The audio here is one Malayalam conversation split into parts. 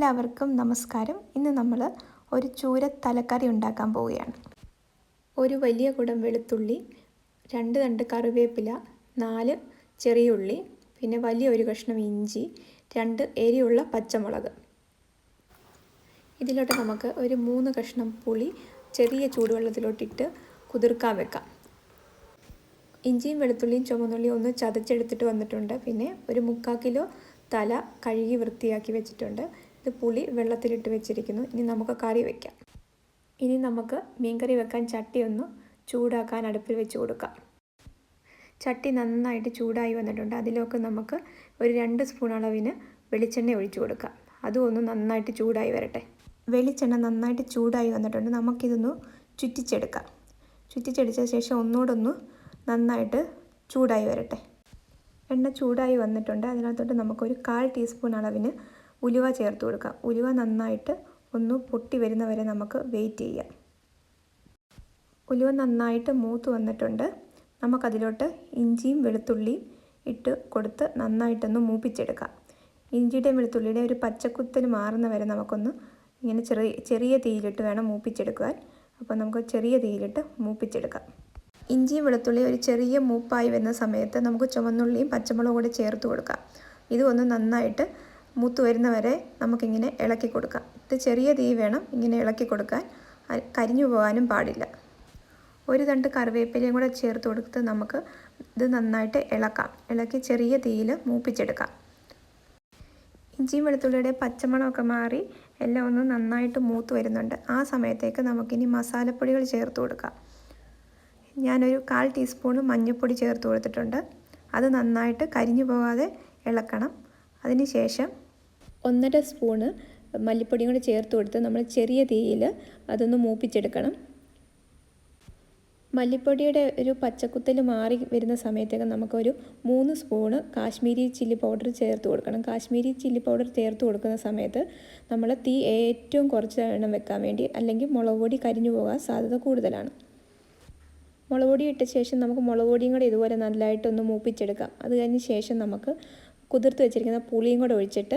എല്ലാവർക്കും നമസ്കാരം. ഇന്ന് നമ്മൾ ഒരു ചൂര തലക്കറി ഉണ്ടാക്കാൻ പോവുകയാണ്. ഒരു വലിയ കുടം വെളുത്തുള്ളി രണ്ട് തണ്ട് കറിവേപ്പില നാല് ചെറിയ ഉള്ളി പിന്നെ വലിയ ഒരു കഷ്ണം ഇഞ്ചി രണ്ട് എരിയുള്ള പച്ചമുളക്. ഇതിലോട്ട് നമുക്ക് ഒരു മൂന്ന് കഷ്ണം പുളി ചെറിയ ചൂടുവെള്ളത്തിലോട്ടിട്ട് കുതിർക്കാൻ വെക്കാം. ഇഞ്ചിയും വെളുത്തുള്ളിയും ചുമന്നുള്ളിയും ഒന്ന് ചതച്ചെടുത്തിട്ട് വന്നിട്ടുണ്ട്. പിന്നെ ഒരു മുക്കാൽ കിലോ തല കഴുകി വൃത്തിയാക്കി വെച്ചിട്ടുണ്ട്. ഇത് പുളി വെള്ളത്തിലിട്ട് വെച്ചിരിക്കുന്നു. ഇനി നമുക്ക് കറി വയ്ക്കാം ഇനി നമുക്ക് മീൻകറി വെക്കാൻ ചട്ടി ഒന്ന് ചൂടാക്കാൻ അടുപ്പിൽ വെച്ച് കൊടുക്കാം. ചട്ടി നന്നായിട്ട് ചൂടായി വന്നിട്ടുണ്ട്. അതിലൊക്കെ നമുക്ക് ഒരു രണ്ട് സ്പൂൺ അളവിന് വെളിച്ചെണ്ണ ഒഴിച്ചു കൊടുക്കാം. അതും ഒന്ന് നന്നായിട്ട് ചൂടായി വരട്ടെ. വെളിച്ചെണ്ണ നന്നായിട്ട് ചൂടായി വന്നിട്ടുണ്ട്. നമുക്കിതൊന്ന് ചുറ്റിച്ചെടുക്കാം. ചുറ്റിച്ചെടിച്ച ശേഷം ഒന്നുകൂടൊന്ന് നന്നായിട്ട് ചൂടായി വരട്ടെ. എണ്ണ ചൂടായി വന്നിട്ടുണ്ട്. അതിനകത്തോട്ട് നമുക്കൊരു കാൽ ടീസ്പൂൺ അളവിന് ഉലുവ ചേർത്ത് കൊടുക്കാം. ഉലുവ നന്നായിട്ട് ഒന്ന് പൊട്ടി വരുന്ന വരെ നമുക്ക് വെയിറ്റ് ചെയ്യാം. ഉലുവ നന്നായിട്ട് മൂത്ത് വന്നിട്ടുണ്ട്. നമുക്കതിലോട്ട് ഇഞ്ചിയും വെളുത്തുള്ളിയും ഇട്ട് കൊടുത്ത് നന്നായിട്ടൊന്ന് മൂപ്പിച്ചെടുക്കാം. ഇഞ്ചിയുടെയും വെളുത്തുള്ളിയുടെയും ഒരു പച്ചക്കുത്തൽ മാറുന്ന വരെ നമുക്കൊന്ന് ഇങ്ങനെ ചെറിയ ചെറിയ തീയിലിട്ട് വേണം മൂപ്പിച്ചെടുക്കുവാൻ. അപ്പോൾ നമുക്ക് ചെറിയ തീയിലിട്ട് മൂപ്പിച്ചെടുക്കാം. ഇഞ്ചിയും വെളുത്തുള്ളി ഒരു ചെറിയ മൂപ്പായി വരുന്ന സമയത്ത് നമുക്ക് ചുവന്നുള്ളിയും പച്ചമുളകും കൂടെ ചേർത്ത് കൊടുക്കാം. ഇത് ഒന്ന് നന്നായിട്ട് മൂത്ത് വരുന്നവരെ നമുക്കിങ്ങനെ ഇളക്കി കൊടുക്കാം. ഇത് ചെറിയ തീ വേണം ഇങ്ങനെ ഇളക്കി കൊടുക്കാൻ. കരിഞ്ഞു പോകാനും പാടില്ല. ഒരു തണ്ട് കറിവേപ്പിലയും കൂടെ ചേർത്ത് കൊടുത്ത് നമുക്ക് ഇത് നന്നായിട്ട് ഇളക്കാം. ഇളക്കി ചെറിയ തീയിൽ മൂപ്പിച്ചെടുക്കാം. ഇഞ്ചിയും വെളുത്തുള്ളിയുടെ പച്ചമണമൊക്കെ മാറി എല്ലാം ഒന്ന് നന്നായിട്ട് മൂത്ത് വരുന്നുണ്ട്. ആ സമയത്തേക്ക് നമുക്കിനി മസാലപ്പൊടികൾ ചേർത്ത് കൊടുക്കാം. ഞാനൊരു കാൽ ടീസ്പൂൺ മഞ്ഞൾപ്പൊടി ചേർത്ത് കൊടുത്തിട്ടുണ്ട്. അത് നന്നായിട്ട് കരിഞ്ഞു പോകാതെ ഇളക്കണം. അതിന് ശേഷം ഒന്നര സ്പൂണ് മല്ലിപ്പൊടിയും കൂടി ചേർത്ത് കൊടുത്ത് നമ്മൾ ചെറിയ തീയിൽ അതൊന്ന് മൂപ്പിച്ചെടുക്കണം. മല്ലിപ്പൊടിയുടെ ഒരു പച്ചക്കുത്തൽ മാറി വരുന്ന സമയത്തേക്ക് നമുക്കൊരു മൂന്ന് സ്പൂണ് കാശ്മീരി ചില്ലി പൗഡർ ചേർത്ത് കൊടുക്കണം. കാശ്മീരി ചില്ലി പൗഡർ ചേർത്ത് കൊടുക്കുന്ന സമയത്ത് നമ്മൾ തീ ഏറ്റവും കുറച്ച് എണ്ണം വെക്കാൻ വേണ്ടി അല്ലെങ്കിൽ മുളക് പൊടി കരിഞ്ഞു പോകാൻ സാധ്യത കൂടുതലാണ്. മുളക് പൊടി ഇട്ട ശേഷം നമുക്ക് മുളക് പൊടിയും കൂടെ ഇതുപോലെ നല്ലതായിട്ടൊന്ന് മൂപ്പിച്ചെടുക്കാം. അത് കഴിഞ്ഞ ശേഷം നമുക്ക് കുതിർത്ത് വെച്ചിരിക്കുന്ന പുളിയും കൂടെ ഒഴിച്ചിട്ട്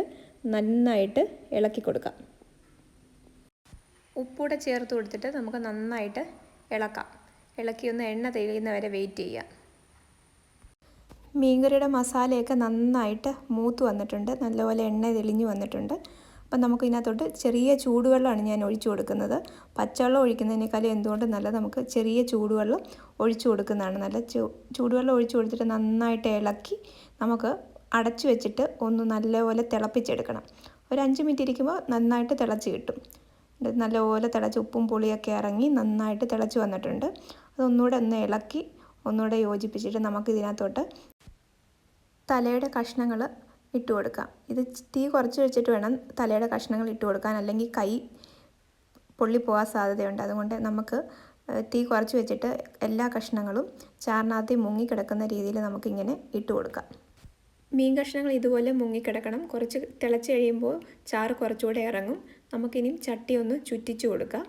നന്നായിട്ട് ഇളക്കി കൊടുക്കാം. ഉപ്പൂടെ ചേർത്ത് കൊടുത്തിട്ട് നമുക്ക് നന്നായിട്ട് ഇളക്കാം. ഇളക്കി ഒന്ന് എണ്ണ തെളിയുന്ന വരെ വെയിറ്റ് ചെയ്യാം മീൻകറിയുടെ മസാലയൊക്കെ നന്നായിട്ട് മൂത്ത് വന്നിട്ടുണ്ട്. നല്ലപോലെ എണ്ണ തെളിഞ്ഞു വന്നിട്ടുണ്ട്. അപ്പം നമുക്ക് ഇതിനകത്തോട്ട് ചെറിയ ചൂടുവെള്ളമാണ് ഞാൻ ഒഴിച്ചു കൊടുക്കുന്നത്. പച്ചവെള്ളം ഒഴിക്കുന്നതിനേക്കാളും എന്തുകൊണ്ട് നല്ല നമുക്ക് ചെറിയ ചൂടുവെള്ളം ഒഴിച്ചു കൊടുക്കുന്നതാണ് നല്ല ചൂടുവെള്ളം ഒഴിച്ചു കൊടുത്തിട്ട് നന്നായിട്ട് ഇളക്കി നമുക്ക് അടച്ചു വെച്ചിട്ട് ഒന്ന് നല്ലപോലെ തിളപ്പിച്ചെടുക്കണം. ഒരു അഞ്ച് മിനിറ്റ് ഇരിക്കുമ്പോൾ നന്നായിട്ട് തിളച്ച് കിട്ടും. നല്ലപോലെ തിളച്ച് ഉപ്പും പുളിയൊക്കെ ഇറങ്ങി നന്നായിട്ട് തിളച്ച് വന്നിട്ടുണ്ട്. അതൊന്നുകൂടെ ഒന്ന് ഇളക്കി ഒന്നുകൂടെ യോജിപ്പിച്ചിട്ട് നമുക്ക് ഇതിനകത്തോട്ട് തലയുടെ കഷ്ണങ്ങൾ ഇട്ട് കൊടുക്കാം. ഇത് തീ കുറച്ച് വെച്ചിട്ട് വേണം തലയുടെ കഷ്ണങ്ങൾ ഇട്ട് കൊടുക്കാൻ. അല്ലെങ്കിൽ കൈ പൊള്ളിപ്പോകാൻ സാധ്യതയുണ്ട്. അതുകൊണ്ട് നമുക്ക് തീ കുറച്ച് വെച്ചിട്ട് എല്ലാ കഷ്ണങ്ങളും ചാറിനകത്ത് മുങ്ങിക്കിടക്കുന്ന രീതിയിൽ നമുക്കിങ്ങനെ ഇട്ട് കൊടുക്കാം. മീൻ കഷ്ണങ്ങൾ ഇതുപോലെ മുങ്ങിക്കിടക്കണം. കുറച്ച് തിളച്ച് കഴിയുമ്പോൾ ചാറ് കുറച്ചുകൂടെ ഇറങ്ങും. നമുക്കിനി ചട്ടി ഒന്ന് ചുറ്റിച്ച് കൊടുക്കാം.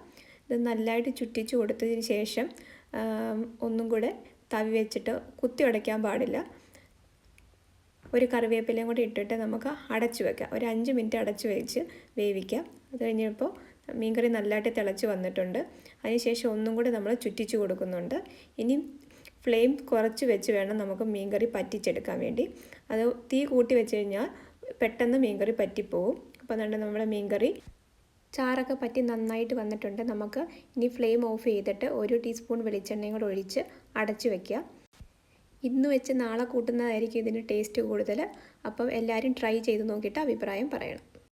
ഇത് നല്ലതായിട്ട് ചുറ്റിച്ച് കൊടുത്തതിന് ശേഷം ഒന്നും കൂടെ തവി വെച്ചിട്ട് കുത്തി ഉടയ്ക്കാൻ പാടില്ല. ഒരു കറിവേപ്പിലയും കൂടി ഇട്ടിട്ട് നമുക്ക് അടച്ചു വെക്കാം. ഒരു അഞ്ച് മിനിറ്റ് അടച്ചു വെച്ച് വേവിക്കാം. അത് കഴിഞ്ഞപ്പോൾ മീൻകറി നല്ലതായിട്ട് തിളച്ച് വന്നിട്ടുണ്ട്. അതിനുശേഷം ഒന്നും കൂടി നമ്മൾ ചുറ്റിച്ച് കൊടുക്കുന്നുണ്ട്. ഇനി ഫ്ലെയിം കുറച്ച് വെച്ച് വേണം നമുക്ക് മീൻകറി പറ്റിച്ചെടുക്കാൻ വേണ്ടി. അത് തീ കൂട്ടി വെച്ച് കഴിഞ്ഞാൽ പെട്ടെന്ന് മീൻകറി പറ്റിപ്പോവും. അപ്പോൾ അതുകൊണ്ട് നമ്മുടെ മീൻകറി ചാറൊക്കെ പറ്റി നന്നായിട്ട് വന്നിട്ടുണ്ട്. നമുക്ക് ഇനി ഫ്ലെയിം ഓഫ് ചെയ്തിട്ട് ഒരു ടീസ്പൂൺ വെളിച്ചെണ്ണയും കൂടെ ഒഴിച്ച് അടച്ചു വയ്ക്കുക ഇന്ന് വെച്ച് നാളെ കൂട്ടുന്നതായിരിക്കും ഇതിന് ടേസ്റ്റ് കൂടുതൽ. അപ്പം എല്ലാവരും ട്രൈ ചെയ്ത് നോക്കിയിട്ട് അഭിപ്രായം പറയണം.